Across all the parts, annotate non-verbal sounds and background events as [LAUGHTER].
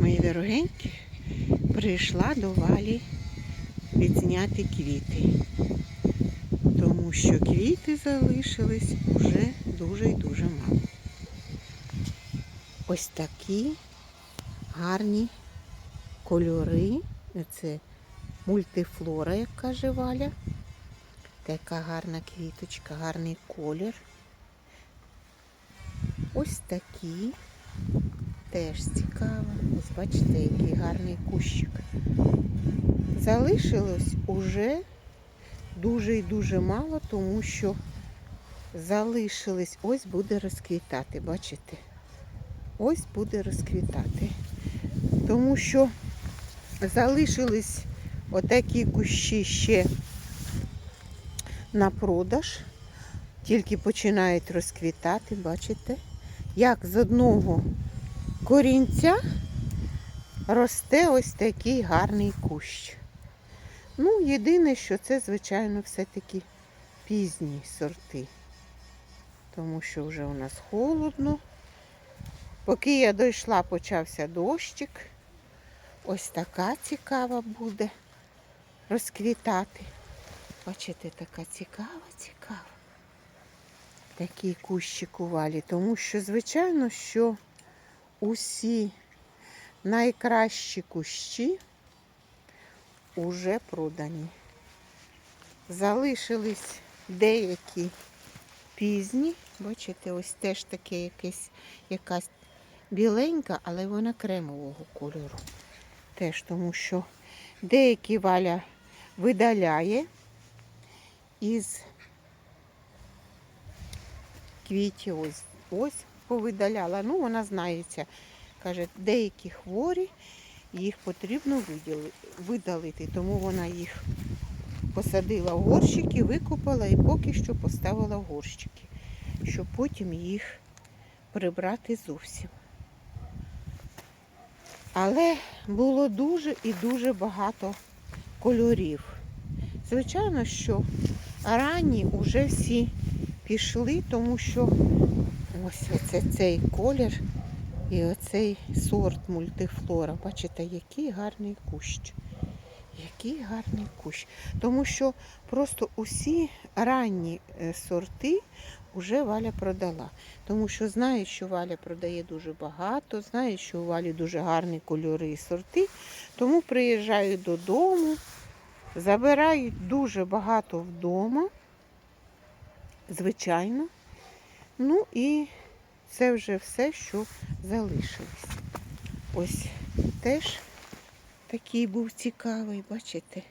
мої дорогенькі, прийшла до валі відзняти квіти. Тому що квіти залишились уже дуже і дуже мало. Ось такі гарні кольори. Це мультифлора, як каже Валя. Така гарна квіточка, гарний колір. Ось такі. Теж цікаво. Ось бачите, який гарний кущик. Залишилось уже дуже і дуже мало, тому що залишились, ось буде розквітати, бачите? Ось буде розквітати. Тому що залишились отакі кущі ще на продаж, тільки починають розквітати, бачите? Як з одного корінця росте ось такий гарний кущ. Ну, єдине, що це, звичайно, все-таки пізні сорти. Тому що вже у нас холодно. Поки я дійшла, почався дощик. Ось така цікава буде розквітати. Бачите, така цікава, цікава. Такий кущик у валі. Тому що, звичайно, що усі найкращі кущі уже продані. Залишились деякі пізні. Бачите, ось теж таке якесь, якась біленька, але вона кремового кольору. Теж тому що деякі валя видаляє із квітів. Ось, ось повидаляла. Ну, вона знається. Каже, деякі хворі, їх потрібно видалити. Тому вона їх посадила в горщики, викопала і поки що поставила в горщики, щоб потім їх прибрати зовсім. Але було дуже і дуже багато кольорів. Звичайно, що ранні вже всі пішли, тому що ось оце цей колір і оцей сорт мультифлора. Бачите, який гарний кущ. Який гарний кущ. Тому що просто усі ранні е, сорти вже Валя продала. Тому що знає, що Валя продає дуже багато, знає, що у Валі дуже гарні кольори і сорти. Тому приїжджають додому, забирають дуже багато вдома, звичайно. Ну і це вже все, що залишилось. Ось теж такий був цікавий, бачите?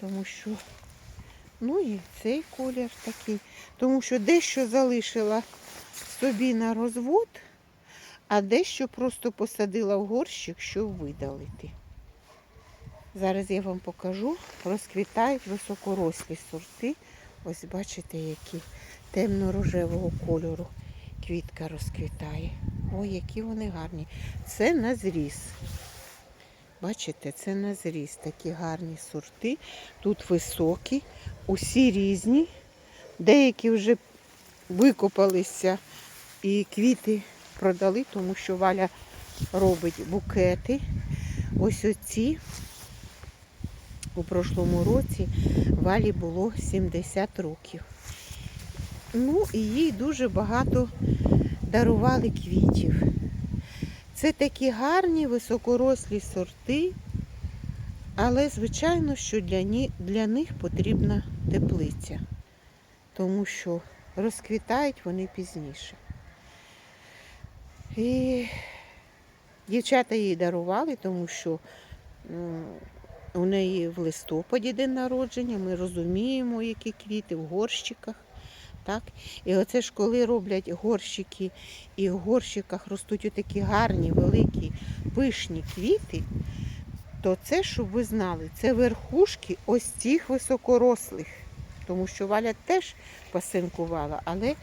Тому що, ну і цей колір такий. Тому що дещо залишила собі на розвод, а дещо просто посадила в горщик, щоб видалити. Зараз я вам покажу, розквітають високорослі сорти. Ось бачите, які темно-рожевого кольору квітка розквітає. Ой, які вони гарні. Це на зріз. Бачите, це на зріз. Такі гарні сорти. Тут високі, усі різні. Деякі вже викопалися і квіти продали, тому що Валя робить букети. Ось оці у прошлому році Валі було 70 років. Ну і їй дуже багато дарували квітів. Це такі гарні високорослі сорти, але, звичайно, що для, них потрібна теплиця, тому що розквітають вони пізніше. І дівчата їй дарували, тому що у неї в листопаді день народження, ми розуміємо, які квіти в горщиках. Так? І оце ж коли роблять горщики, і в горщиках ростуть отакі гарні, великі, пишні квіти, то це, щоб ви знали, це верхушки ось цих високорослих. Тому що Валя теж пасинкувала, але,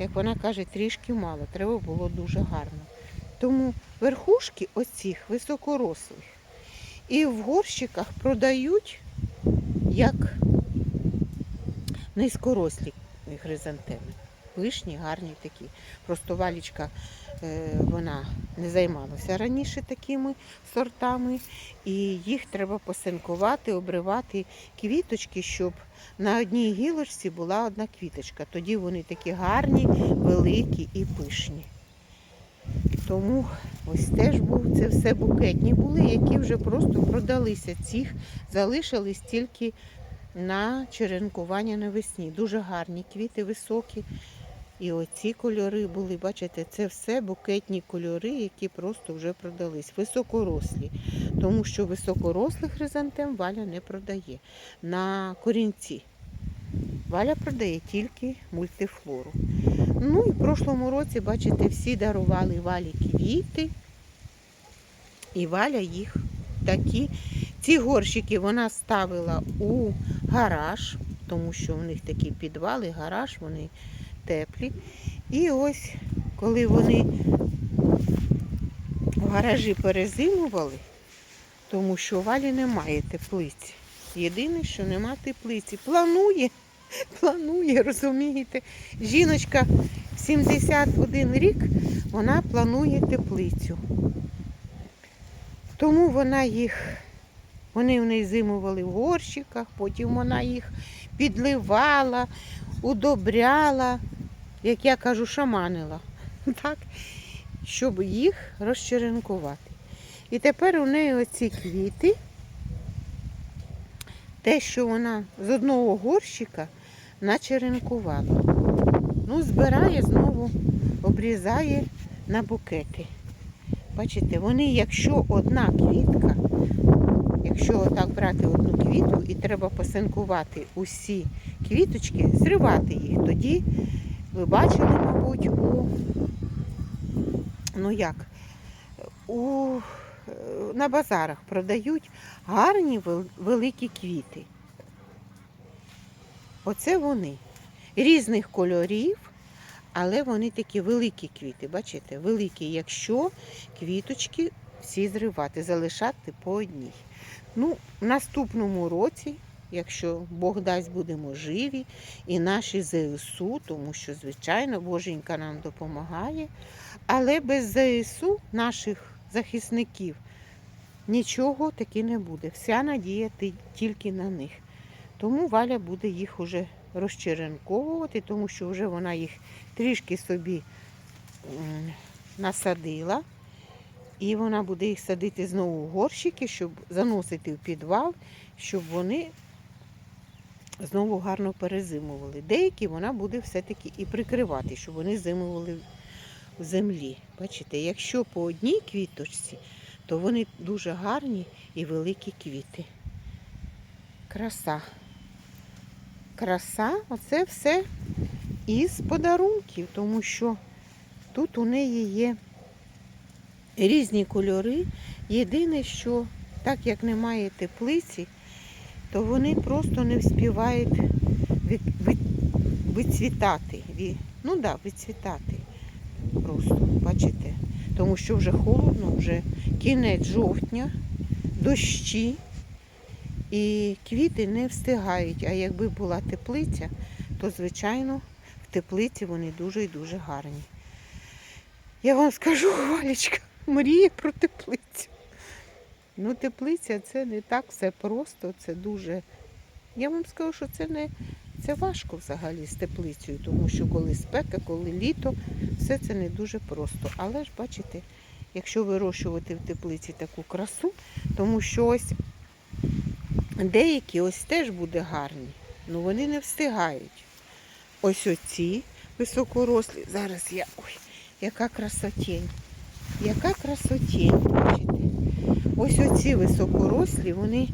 як вона каже, трішки мало, треба було дуже гарно. Тому верхушки ось високорослих. І в горщиках продають як низькорослі хризантеми. Пишні, гарні такі. Просто валічка е, вона не займалася раніше такими сортами, і їх треба посинкувати, обривати квіточки, щоб на одній гілочці була одна квіточка. Тоді вони такі гарні, великі і пишні. Тому ось теж був це все букетні були, які вже просто продалися. Цих залишились тільки на черенкування навесні. Дуже гарні квіти високі. І оці кольори були, бачите, це все букетні кольори, які просто вже продались. Високорослі. Тому що високорослих хризантем Валя не продає. На корінці. Валя продає тільки мультифлору. Ну і в прошлому році, бачите, всі дарували Валі квіти. І Валя їх такі. Ці горщики вона ставила у гараж, тому що в них такі підвали, гараж, вони теплі. І ось, коли вони в гаражі перезимували, тому що Валі немає теплиці. Єдине, що нема теплиці. Планує, [LAUGHS] планує, розумієте? Жіночка 71 рік, вона планує теплицю. Тому вона їх, вони в неї зимували в горщиках, потім вона їх підливала, удобряла, як я кажу, шаманила, [LAUGHS] так, щоб їх розчеренкувати. І тепер у неї оці квіти, те, що вона з одного горщика начеренкувала. Ну, збирає знову, обрізає на букети. Бачите, вони, якщо одна квітка, якщо отак брати одну квітку і треба посинкувати усі квіточки, зривати їх, тоді ви бачили, мабуть, у ну як, у, на базарах продають гарні великі квіти. Оце вони. Різних кольорів, але вони такі великі квіти, бачите, великі, якщо квіточки всі зривати, залишати по одній. Ну, в наступному році, якщо Бог дасть, будемо живі, і наші ЗСУ, тому що, звичайно, Боженька нам допомагає. Але без ЗСУ, наших захисників, нічого таки не буде. Вся надія тільки на них. Тому Валя буде їх уже розчеренковувати, тому що вже вона їх трішки собі насадила. І вона буде їх садити знову в горщики, щоб заносити в підвал, щоб вони знову гарно перезимували. Деякі вона буде все-таки і прикривати, щоб вони зимували в землі. Бачите, якщо по одній квіточці, то вони дуже гарні і великі квіти. Краса. Краса, оце все із подарунків, тому що тут у неї є різні кольори. Єдине, що так як немає теплиці, то вони просто не вспівають. Ві- Ну так, да, відцвітати. Просто, бачите. Тому що вже холодно, вже кінець жовтня, дощі. І квіти не встигають. А якби була теплиця, то, звичайно, в теплиці вони дуже і дуже гарні. Я вам скажу, [LAUGHS] Валечка, мріє про теплицю. Ну, теплиця це не так все просто, це дуже. Я вам скажу, що це не це важко взагалі з теплицею, тому що коли спека, коли літо, все це не дуже просто. Але ж бачите, якщо вирощувати в теплиці таку красу, тому що ось деякі ось теж буде гарні, але вони не встигають. Ось оці високорослі. Зараз я. Ой, яка красотень. Яка красотень, бачите. Ось оці високорослі, вони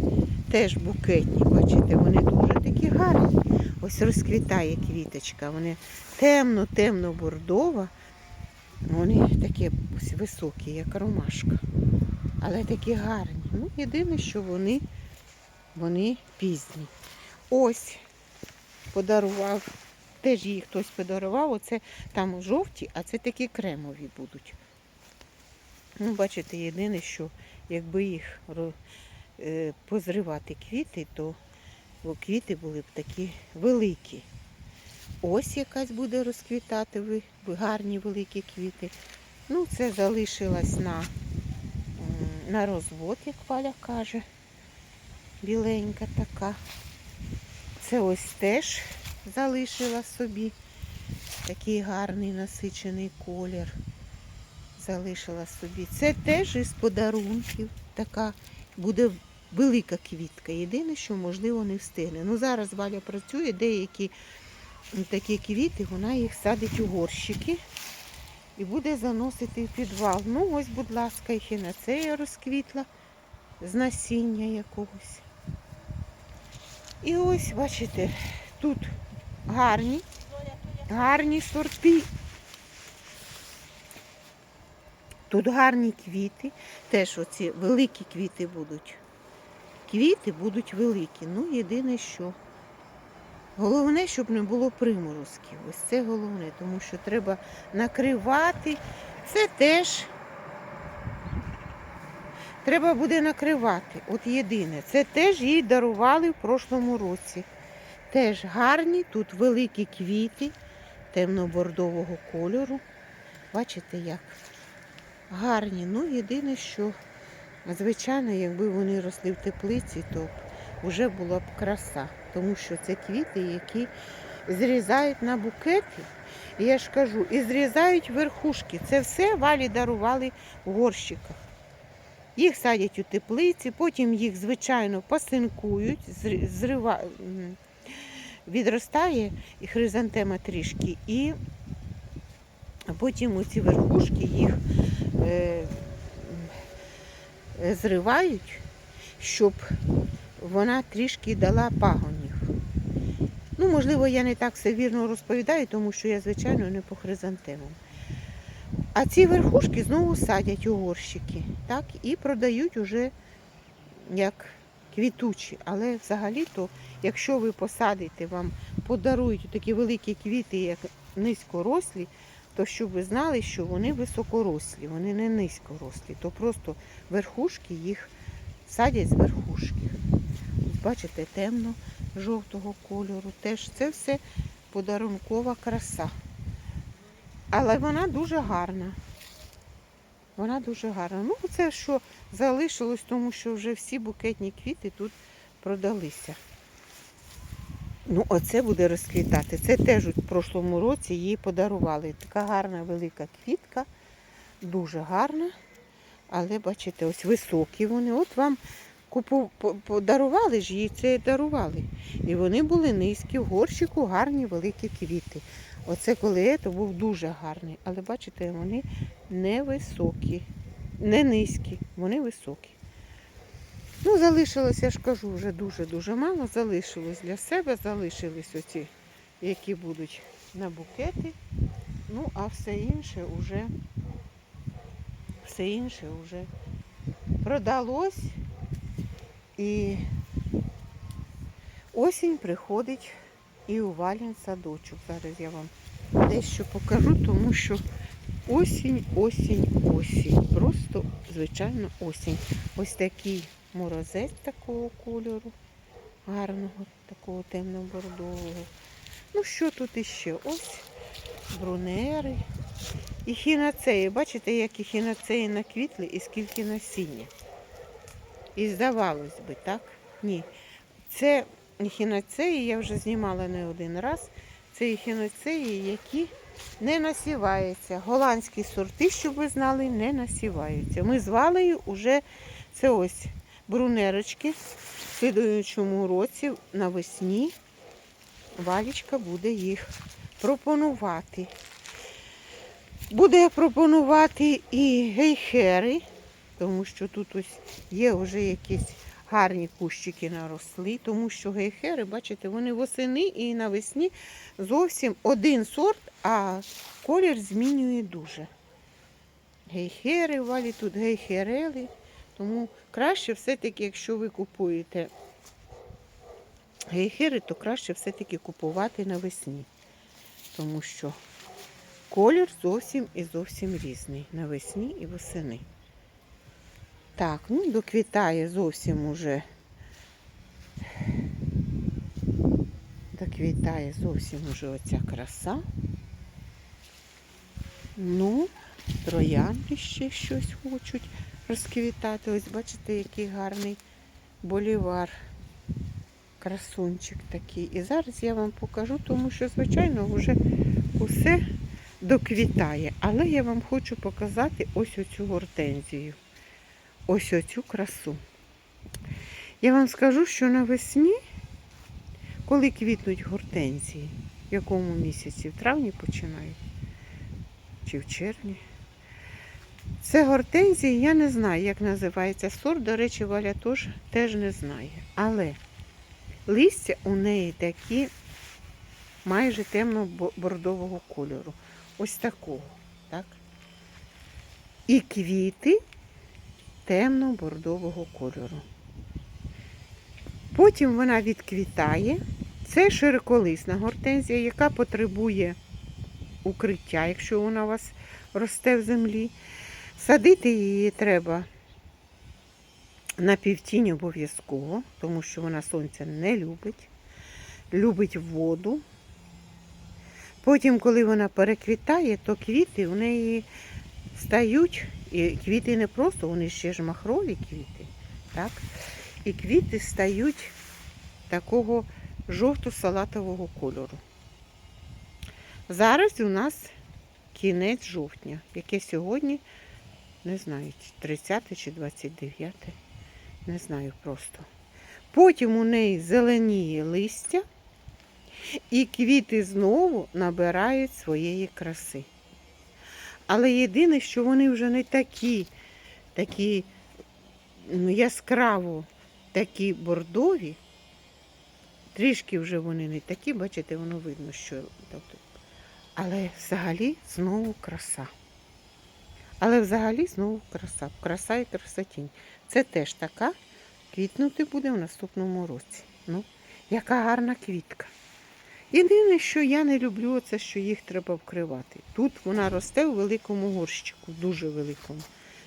теж букетні, бачите, вони дуже такі гарні. Ось розквітає квіточка. Вони темно-темно бордова. Вони такі ось високі, як ромашка. Але такі гарні. Ну, єдине, що вони, вони пізні. Ось подарував, теж її хтось подарував. Оце там жовті, а це такі кремові будуть. Ну, бачите, єдине, що якби їх е, позривати квіти, то квіти були б такі великі. Ось якась буде розквітати ви- гарні великі квіти. Ну, це залишилось на, на розвод, як Валя каже. Біленька така. Це ось теж залишила собі такий гарний насичений колір. Залишила собі. Це теж із подарунків. Така буде велика квітка. Єдине, що можливо не встигне. Ну зараз Валя працює, деякі такі квіти, вона їх садить у горщики і буде заносити в підвал. Ну ось, будь ласка, ехінацея розквітла з насіння якогось. І ось, бачите, тут гарні, гарні сорти. Тут гарні квіти. Теж оці великі квіти будуть. Квіти будуть великі. Ну, єдине що. Головне, щоб не було приморозків. Ось це головне, тому що треба накривати. Це теж треба буде накривати. От єдине. Це теж їй дарували в прошлому році. Теж гарні, тут великі квіти темно-бордового кольору. Бачите як? Гарні. Ну, єдине, що, звичайно, якби вони росли в теплиці, то вже була б краса. Тому що це квіти, які зрізають на букети. Я ж кажу, і зрізають верхушки. Це все валі дарували в горщиках. Їх садять у теплиці, потім їх, звичайно, пасинкують, зрива... відростає і хризантема трішки, і потім оці верхушки їх е, зривають, щоб вона трішки дала пагонів. Ну, можливо, я не так все вірно розповідаю, тому що я, звичайно, не по хризантемам. А ці верхушки знову садять у горщики, так, і продають уже як квітучі. Але взагалі-то, якщо ви посадите, вам подарують такі великі квіти, як низькорослі, то щоб ви знали, що вони високорослі, вони не низькорослі, то просто верхушки їх садять з верхушки. Бачите, темно-жовтого кольору. Теж це все подарункова краса. Але вона дуже гарна. Вона дуже гарна. Ну, це що залишилось, тому що вже всі букетні квіти тут продалися. Ну, оце буде розквітати. Це теж у прошлому році їй подарували. Така гарна велика квітка, дуже гарна. Але бачите, ось високі вони. От вам купу подарували ж їй це дарували. І вони були низькі, в горщику гарні великі квіти. Оце коли то був дуже гарний. Але бачите, вони не високі, не низькі, вони високі. Ну, залишилось, я ж кажу, вже дуже-дуже мало. Залишилось для себе, залишились оці, які будуть на букети. Ну, а все інше вже, все інше вже продалось. І осінь приходить і у садочок. Зараз я вам дещо покажу, тому що осінь, осінь, осінь. Просто, звичайно, осінь. Ось такий морозець такого кольору, гарного, такого темно-бордового. Ну, що тут іще? Ось брунери. І хінацеї. Бачите, як і хінацеї наквітли і скільки насіння. І здавалось би, так? Ні. Це ехінацеї, я вже знімала не один раз. Це ехінацеї, які не насіваються. Голландські сорти, щоб ви знали, не насіваються. Ми з Валею вже це ось брунерочки. В слідуючому році навесні Валічка буде їх пропонувати. Буде пропонувати і гейхери, тому що тут ось є вже якісь гарні кущики наросли, тому що гейхери, бачите, вони восени і навесні зовсім один сорт, а колір змінює дуже. Гейхери валі тут гейхерели, тому краще все-таки, якщо ви купуєте гейхери, то краще все-таки купувати навесні, тому що колір зовсім і зовсім різний навесні і восени. Так, ну доквітає зовсім уже. Доквітає зовсім уже оця краса. Ну, Троянди ще щось хочуть розквітати. Ось бачите, який гарний болівар. Красунчик такий. І зараз я вам покажу, тому що, звичайно, вже усе доквітає. Але я вам хочу показати ось оцю гортензію. Ось оцю красу. Я вам скажу, що навесні, коли квітнуть гортензії, в якому місяці? В травні починають? Чи в червні? Це гортензії, я не знаю, як називається сорт. До речі, Валя теж, теж не знає. Але листя у неї такі майже темно-бордового кольору. Ось такого. Так? І квіти темно-бордового кольору. Потім вона відквітає. Це широколисна гортензія, яка потребує укриття, якщо вона у вас росте в землі. Садити її треба на півтінь обов'язково, тому що вона сонця не любить, любить воду. Потім, коли вона переквітає, то квіти у неї стають, і квіти не просто, вони ще ж махрові квіти. Так? І квіти стають такого жовто-салатового кольору. Зараз у нас кінець жовтня, яке сьогодні, не знаю, 30 чи 29, не знаю просто. Потім у неї зеленіє листя, і квіти знову набирають своєї краси. Але єдине, що вони вже не такі, такі ну, яскраво такі бордові, трішки вже вони не такі, бачите, воно видно, що. Тобто, але взагалі знову краса. Але взагалі знову краса. Краса і красотінь. Це теж така квітнути буде в наступному році. Ну, яка гарна квітка. Єдине, що я не люблю, це що їх треба вкривати. Тут вона росте у великому горщику, дуже великому.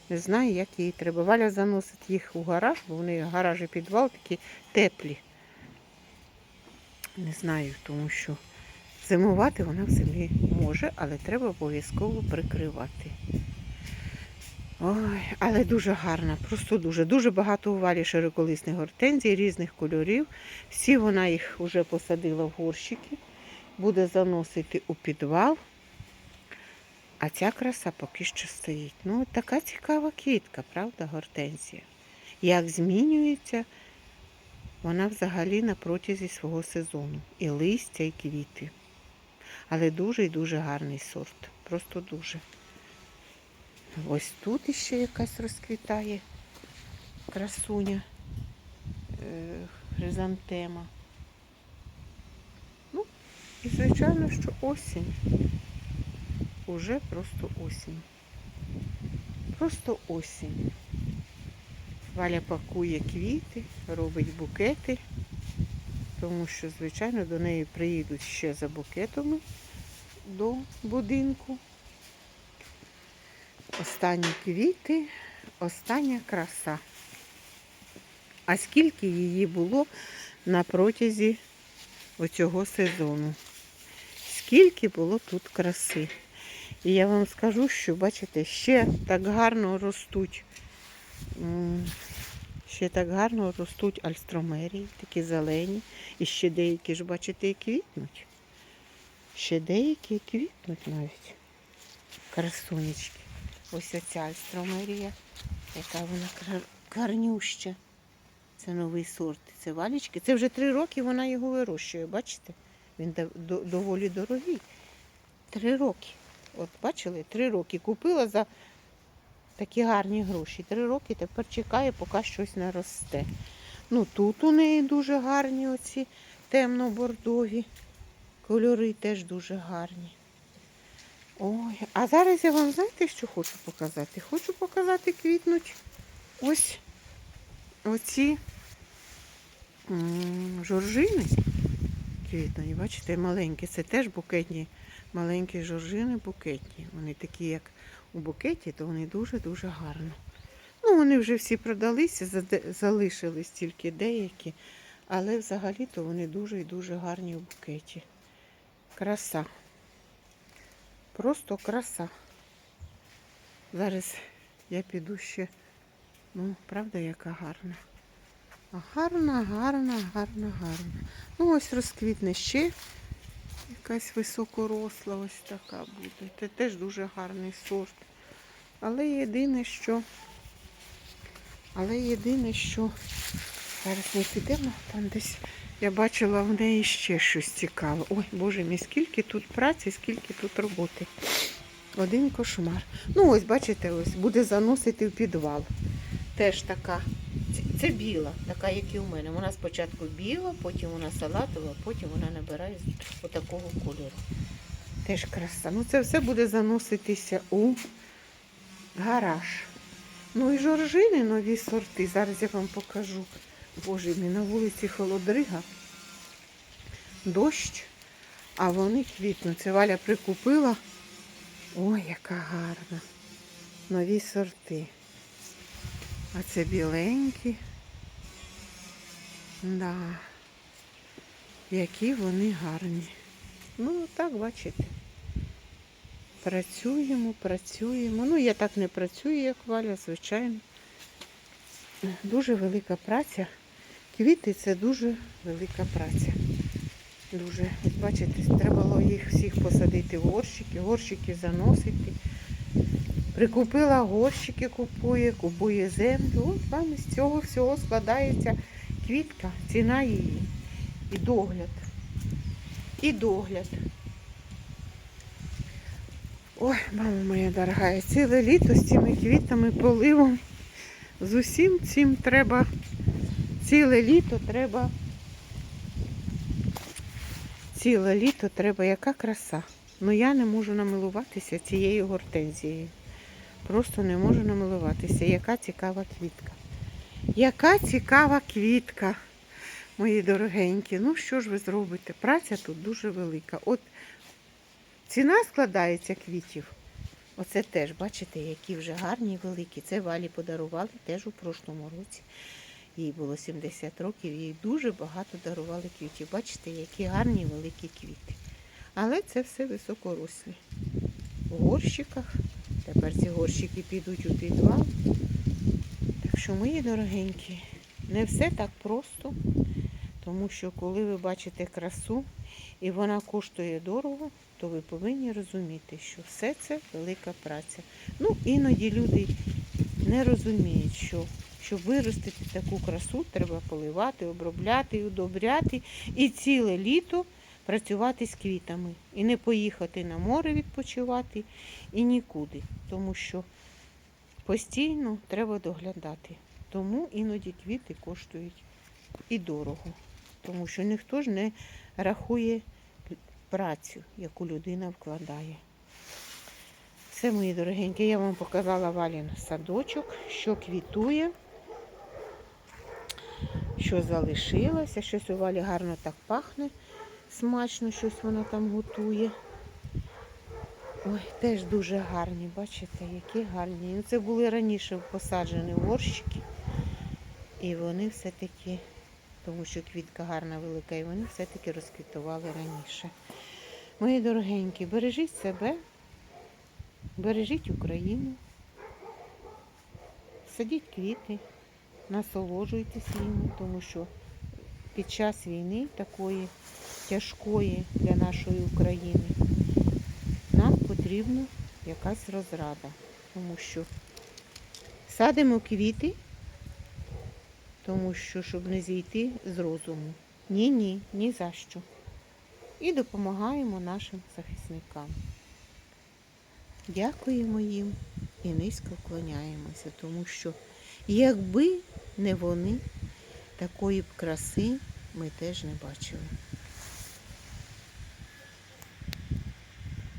Не знаю, як її треба. Валя заносить їх у гараж, бо вони гараж і підвал такі теплі. Не знаю, тому що зимувати вона в землі може, але треба обов'язково прикривати. Ой, але дуже гарна, просто дуже. Дуже багато у валі широколисних гортензій різних кольорів. Всі вона їх вже посадила в горщики, буде заносити у підвал. А ця краса поки що стоїть. Ну, така цікава квітка, правда, гортензія. Як змінюється вона взагалі на протязі свого сезону. І листя, і квіти. Але дуже і дуже гарний сорт. Просто дуже. Ось тут іще якась розквітає красуня, е, хризантема. Ну, і звичайно, що осінь. Уже просто осінь. Просто осінь. Валя пакує квіти, робить букети, тому що, звичайно, до неї приїдуть ще за букетами до будинку. Останні квіти, остання краса. А скільки її було на протязі оцього сезону? Скільки було тут краси? І я вам скажу, що, бачите, ще так гарно ростуть. Ще так гарно ростуть альстромерії, такі зелені. І ще деякі ж, бачите, і квітнуть. Ще деякі квітнуть навіть. Красунечки. Ось оця альстромерія, яка вона гарнюща. Це новий сорт. Це валічки. Це вже три роки вона його вирощує, бачите? Він доволі дорогий. Три роки. От бачили, три роки купила за такі гарні гроші. Три роки тепер чекає, поки щось наросте. Ну тут у неї дуже гарні оці темно-бордові. Кольори теж дуже гарні. Ой, а зараз я вам знаєте, що хочу показати? Хочу показати квітнуть ось оці жоржини. Квітнуть, бачите, маленькі. Це теж букетні, маленькі жоржини букетні. Вони такі, як у букеті, то вони дуже-дуже гарно. Ну, вони вже всі продалися, залишились тільки деякі, але взагалі-то вони дуже і дуже гарні у букеті. Краса. Просто краса. Зараз я піду ще. Ну, правда, яка гарна. Гарна, гарна, гарна, гарна. Ну, ось розквітне ще якась високоросла, ось така буде. Це теж дуже гарний сорт. Але єдине, що. Але єдине, що зараз не підемо, там десь я бачила в неї ще щось цікаве. Ой, Боже мій, скільки тут праці, скільки тут роботи. Один кошмар. Ну, ось, бачите, ось буде заносити в підвал. Теж така. Це, це біла, така, як і у мене. Вона спочатку біла, потім вона салатова, потім вона набирає отакого кольору. Теж краса. Ну, це все буде заноситися у гараж. Ну і жоржини нові сорти. Зараз я вам покажу. Боже мій, на вулиці холодрига. Дощ, а вони квітнуть. Це Валя прикупила. Ой, яка гарна. Нові сорти. А це біленькі. Да. Які вони гарні. Ну, так, бачите. Працюємо, працюємо. Ну, я так не працюю, як Валя, звичайно. Дуже велика праця. Квіти це дуже велика праця. Дуже, Ось бачите, треба було їх всіх посадити в горщики, горщики заносити. Прикупила горщики, купує, купує землю. От вам з цього всього складається квітка, ціна її. І догляд. І догляд. Ой, мама моя дорога, ціле літо з цими квітами, поливом. З усім цим треба, ціле літо треба. Ціле літо треба, яка краса. Ну я не можу намилуватися цією гортензією. Просто не можу намилуватися. Яка цікава квітка. Яка цікава квітка, мої дорогенькі. Ну що ж ви зробите? Праця тут дуже велика. От ціна складається квітів. Оце теж, бачите, які вже гарні і великі. Це валі подарували теж у прошлому році. Їй було 70 років, їй дуже багато дарували квітів. Бачите, які гарні великі квіти. Але це все високорослі. В горщиках. Тепер ці горщики підуть у підвал. Так що, мої дорогенькі, не все так просто, тому що коли ви бачите красу і вона коштує дорого, то ви повинні розуміти, що все це велика праця. Ну, іноді люди не розуміють, що щоб виростити таку красу, треба поливати, обробляти, удобряти і ціле літо працювати з квітами. І не поїхати на море відпочивати і нікуди. Тому що постійно треба доглядати. Тому іноді квіти коштують і дорого. Тому що ніхто ж не рахує працю, яку людина вкладає. Все, мої дорогенькі, я вам показала Валін садочок, що квітує, що залишилося. Щось у Валі гарно так пахне, смачно щось вона там готує. Ой, теж дуже гарні, бачите, які гарні. Ну, Це були раніше посаджені горщики. І вони все-таки, тому що квітка гарна, велика, і вони все-таки розквітували раніше. Мої дорогенькі, бережіть себе, бережіть Україну, садіть квіти, насолоджуйтесь ними, тому що під час війни такої тяжкої для нашої України нам потрібна якась розрада, тому що садимо квіти, тому що, щоб не зійти з розуму. Ні, ні, ні за що. І допомагаємо нашим захисникам. Дякуємо їм і низько вклоняємося, тому що якби не вони, такої б краси ми теж не бачили.